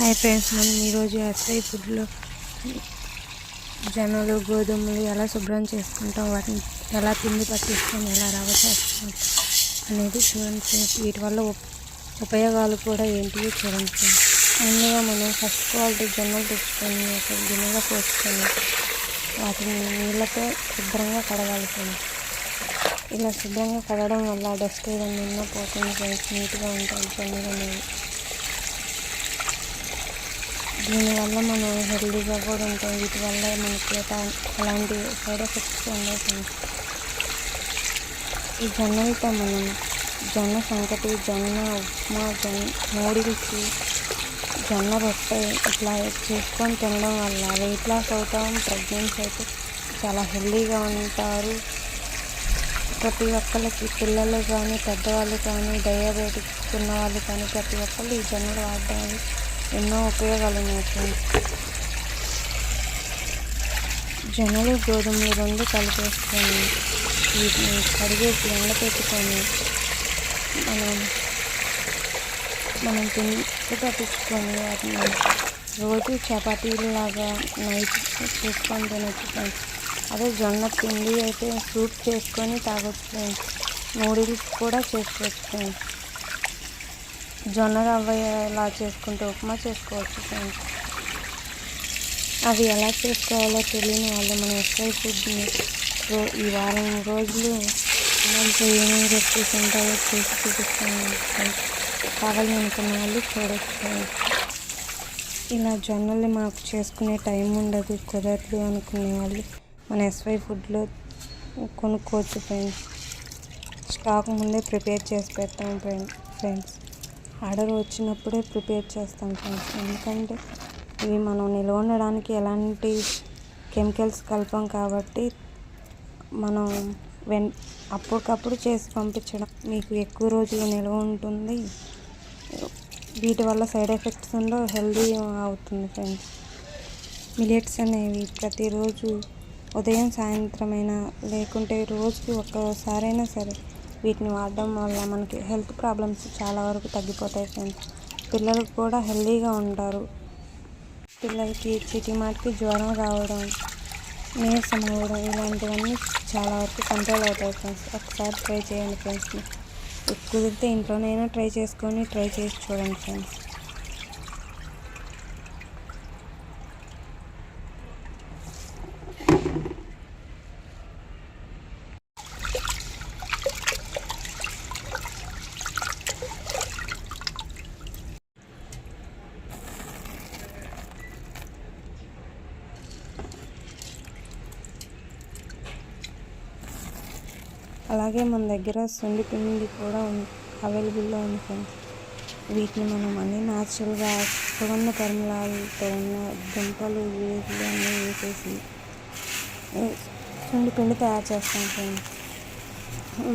Hi friends మనం ఈరోజు SI ఫుడ్లో జొన్నలు గోధుమలు ఎలా శుభ్రం చేసుకుంటాం వాటిని ఎలా పిండి పట్టిస్తాం ఎలా రవ చేస్తాం అనేది చూడండి ఫ్రెండ్స్. వీటి వల్ల ఉపయోగాలు కూడా ఏంటివి చూడండి ఫ్రెండ్స్. ముందుగా మనం ఫస్ట్ క్వాలిటీ జొన్నలు తెచ్చుకొని ఒక గిన్నెలో పోసుకొని వాటిని నీళ్ళతో శుభ్రంగా కడగాలి ఫ్రెండ్స్. ఇలా శుభ్రంగా కడగడం వల్ల డస్ట్ ఏదైనా పోతుంది ఫ్రెండ్స్. నీట్గా ఉంటాయి జొన్నలు అనేవి. దీనివల్ల మనం హెల్దీగా కూడా ఉంటాం. వీటి వల్ల మనకి ఎలాంటి సైడ్ ఎఫెక్ట్స్ ఉండవు. ఈ జొన్నలతో మనం జొన్న సంకటి జొన్న ఉప్మా జొన్న నూడిల్స్ జొన్న రొట్టె ఇట్లా చేసుకొని తినడం వల్ల వెయిట్ లాస్ అవుతాం ప్రెగ్నెన్సీ అయితే చాలా హెల్దీగా ఉంటారు. ప్రతి ఒక్కరికి పిల్లలు కానీ పెద్దవాళ్ళు కానీ డయాబెటిక్స్ ఉన్న వాళ్ళు కానీ ప్రతి ఒక్కళ్ళు ఈ జొన్నలు వాడడానికి ఎన్నో ఉపయోగాలు ఉన్నాయి ఫ్రెండ్స్ జొన్నలు గోధుమలు రెండు కలిపేసుకొని వీటిని కడిగేసి ఎండపెట్టుకొని మనం మనం తిండి పట్టించుకొని వాటిని రోజు చపాతీలాగా నైట్ చేసుకొని తినొచ్చు ఫ్రెండ్స్. అదే జొన్న పిండి అయితే సూప్ చేసుకొని తాగొచ్చు ఫ్రెండ్స్. నూడిల్స్ కూడా చేసుకోవచ్చు ఫ్రెండ్స్. జొన్న రవ్వ ఎలా చేసుకుంటే ఉప్మా చేసుకోవచ్చు ఫ్రెండ్స్ అవి ఎలా చేసుకోవాలో తెలియని వాళ్ళు మన ఎస్ఐ ఫుడ్ని రో ఈ వారం రోజులు మనకి ఏమేమి రెసిపీస్ ఉంటాయో చేసి చూపిస్తాను ఫ్రెండ్స్ కావాలి అనుకున్న వాళ్ళు చూడొచ్చు. ఇలా జొన్నలు మాకు చేసుకునే టైం ఉండదు కుదరదు అనుకునే వాళ్ళు మన ఎస్వై ఫుడ్లో కొనుక్కోవచ్చు ఫ్రెండ్స్ స్టాక్ ముందే ప్రిపేర్ చేసి పెడతాం ఫ్రెండ్ ఫ్రెండ్స్. ఆర్డర్ వచ్చినప్పుడే ప్రిపేర్ చేస్తాం ఫ్రెండ్స్ ఎందుకంటే ఇవి మనం నిల్వ ఉండడానికి ఎలాంటి కెమికల్స్ కలపం కాబట్టి మనం వెన్ అప్పటికప్పుడు చేసి పంపించడం. మీకు ఎక్కువ రోజులు నిల్వ ఉంటుంది. వీటి వల్ల సైడ్ ఎఫెక్ట్స్ ఉండవు హెల్దీ అవుతుంది ఫ్రెండ్స్ మిలెట్స్ అనేవి ప్రతిరోజు ఉదయం సాయంత్రమైనా లేకుంటే రోజుకి ఒక్కసారైనా సరే వీటిని వాడడం వల్ల మనకి హెల్త్ ప్రాబ్లమ్స్ చాలా వరకు తగ్గిపోతాయి ఫ్రెండ్స్. పిల్లలు కూడా హెల్దీగా ఉంటారు పిల్లలకి చిటిమాటికి జ్వరం రావడం నీరసం అవ్వడం ఇలాంటివన్నీ చాలా వరకు కంట్రోల్ అవుతాయి ఫ్రెండ్స్. ఒకసారి ట్రై చేయండి ఫ్రెండ్స్. కుదిరితే ఇంట్లోనైనా ట్రై చేసుకొని ట్రై చేసి చూడండి ఫ్రెండ్స్. అలాగే మన దగ్గర సుండి పిండి కూడా అవైలబుల్లో ఉంది ఫ్రెండ్స్. వీటిని మనం అన్ని న్యాచురల్గా సుగంధ పరిమళాలతో ఉన్న దుంపలు వేసి అన్నీ వేసేసి సుండి పిండి తయారు చేస్తాం ఫ్రెండ్స్.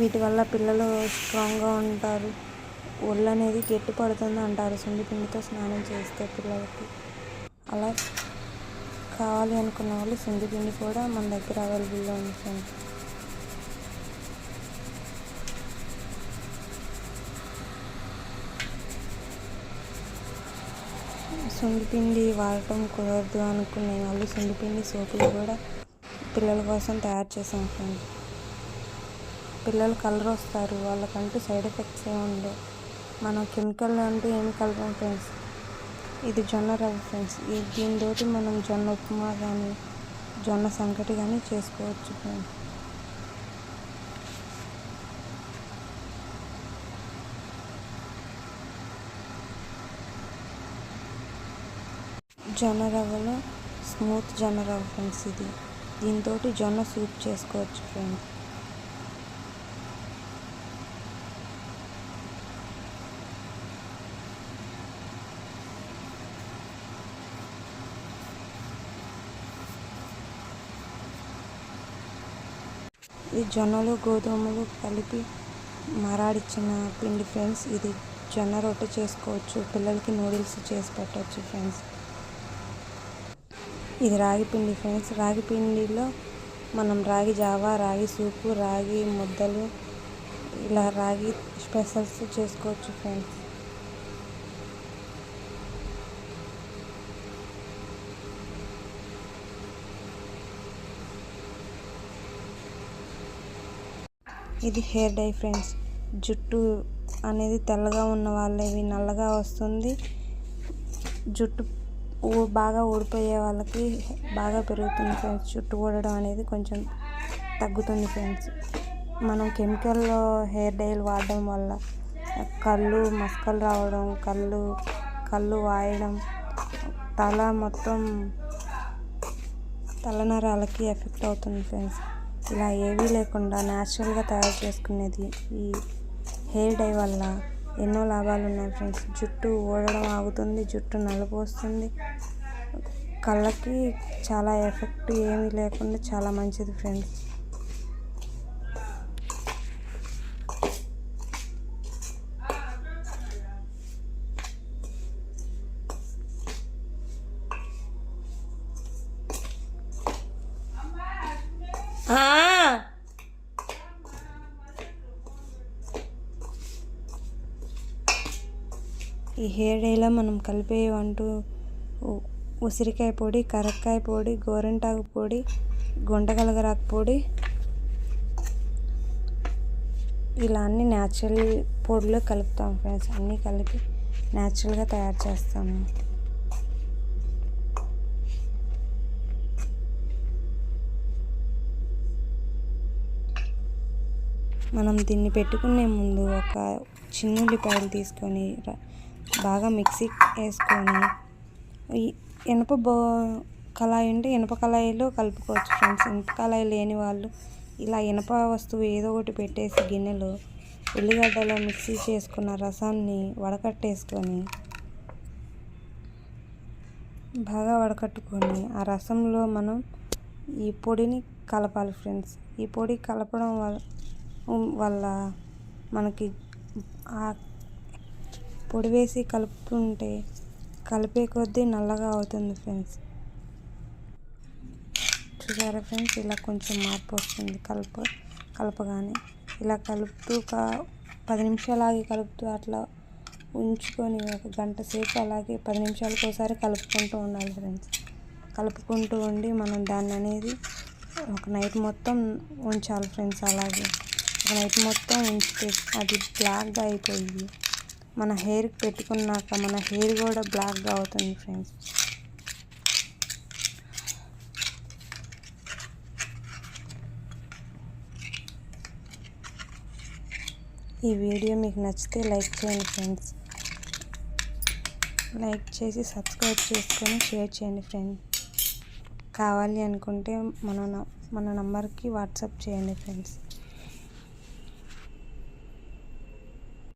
వీటి వల్ల పిల్లలు స్ట్రాంగ్గా ఉంటారు. ఒళ్ళు అనేది గట్టి పడుతుంది అంటారు సుండి పిండితో స్నానం చేస్తే పిల్లలకి. అలా కావాలి అనుకున్న వాళ్ళు సుండి పిండి కూడా మన దగ్గర అవైలబుల్లో ఉంది ఫ్రెండ్స్ సుండిపిండి వాడటం కుదరదు అనుకునే వాళ్ళు సుండిపిండి సోపులు కూడా పిల్లల కోసం తయారు చేసాం ఫ్రెండ్స్. పిల్లలు కలర్ వస్తారు వాళ్ళకంటూ సైడ్ ఎఫెక్ట్స్ ఏమి ఉండవు. మనం కెమికల్ అంటూ ఏమి కలపం ఫ్రెండ్స్. ఇది జొన్న రవ్వ ఫ్రెండ్స్. ఈ దీనితోటి మనం జొన్న ఉప్మా కానీ జొన్న సంకటి కానీ చేసుకోవచ్చు ఫ్రెండ్స్. జొన్న రవ్వలో స్మూత్ జొన్న రవ్వ ఫ్రెండ్స్ ఇది. దీంతో జొన్న సూప్ చేసుకోవచ్చు ఫ్రెండ్స్. ఈ జొన్నలు గోధుమలు కలిపి మరాడిచ్చిన పిండి ఫ్రెండ్స్. ఇది జొన్న రొట్టె చేసుకోవచ్చు. పిల్లలకి నూడిల్స్ చేసి పెట్టవచ్చు ఫ్రెండ్స్. ఇది రాగి పిండి ఫ్రెండ్స్. రాగి పిండిలో మనం రాగి జావా రాగి సూపు రాగి ముద్దలు ఇలా రాగి స్పెషల్స్ చేసుకోవచ్చు ఫ్రెండ్స్. ఇది హెయిర్ డై ఫ్రెండ్స్. జుట్టు అనేది తెల్లగా ఉన్న వాళ్ళవి నల్లగా వస్తుంది. జుట్టు బాగా ఊడిపోయే వాళ్ళకి బాగా పెరుగుతుంది ఫ్రెండ్స్. చుట్టూ ఊడడం అనేది కొంచెం తగ్గుతుంది ఫ్రెండ్స్. మనం కెమికల్లో హెయిర్ డైలు వాడడం వల్ల కళ్ళు మస్కలు రావడం కళ్ళు కళ్ళు వాయడం తల మొత్తం తలనరాలకి ఎఫెక్ట్ అవుతుంది ఫ్రెండ్స్. ఇలా ఏవీ లేకుండా న్యాచురల్గా తయారు చేసుకునేది ఈ హెయిర్ డై వల్ల ఎన్నో లాభాలు ఉన్నాయి ఫ్రెండ్స్. జుట్టు ఊడడం ఆగుతుంది జుట్టు నలుపు వస్తుంది. కళ్ళకి చాలా ఎఫెక్ట్ ఏమీ లేకుండా చాలా మంచిది ఫ్రెండ్స్. ఈ హెయిర్ డైలో మనం కలిపేవంటూ ఉ- ఉసిరికాయ పొడి కరక్కాయ పొడి గోరింటాకు పొడి గుంటగలగరాకు పొడి. ఇలా అన్ని న్యాచురల్ పొడిలో కలుపుతాం ఫ్రెండ్స్. అన్నీ కలిపి న్యాచురల్గా తయారు చేస్తాము. మనం దీన్ని పెట్టుకునే ముందు ఒక చిన్న ఉల్లిపాయలు తీసుకొని బాగా మిక్సీ వేసుకొని ఇనుప ఇనప బో కళాయి ఉంటే ఇనప కళాయిలో కలుపుకోవచ్చు ఫ్రెండ్స్. ఇనప కళాయి లేని వాళ్ళు ఇలా ఇనప వస్తువు ఏదో ఒకటి పెట్టేసి గిన్నెలో ఉల్లిగడ్డలో మిక్సీ చేసుకున్న రసాన్ని వడకట్టేసుకొని బాగా వడకట్టుకొని ఆ రసంలో మనం ఈ పొడిని కలపాలి ఫ్రెండ్స్. ఈ పొడి కలపడం వల్ల వల్ల మనకి ఆ పొడి వేసి కలుపుతుంటే కలిపే కొద్దీ నల్లగా అవుతుంది ఫ్రెండ్స్. చూసారా ఫ్రెండ్స్? ఇలా కొంచెం మార్పు వస్తుంది కలుపు కలపగానే. ఇలా కలుపుతూ ఒక పది నిమిషాలు ఆగి కలుపుతూ అట్లా ఉంచుకొని ఒక గంట సేపు అలాగే పది నిమిషాలకు ఒకసారి కలుపుకుంటూ ఉండాలి ఫ్రెండ్స్. కలుపుకుంటూ ఉండి మనం దాన్ని అనేది ఒక నైట్ మొత్తం ఉంచాలి ఫ్రెండ్స్ అలాగే. ఒక నైట్ మొత్తం ఉంచితే అది బ్లాక్గా అయిపోయి మన హెయిర్కి పెట్టుకున్నాక మన హెయిర్ కూడా బ్లాక్గా అవుతుంది ఫ్రెండ్స్ ఈ వీడియో మీకు నచ్చితే లైక్ చేయండి ఫ్రెండ్స్ లైక్ చేసి సబ్స్క్రైబ్ చేసుకొని షేర్ చేయండి ఫ్రెండ్స్ కావాలి అనుకుంటే మన న- మన నంబర్కి వాట్సాప్ చేయండి ఫ్రెండ్స్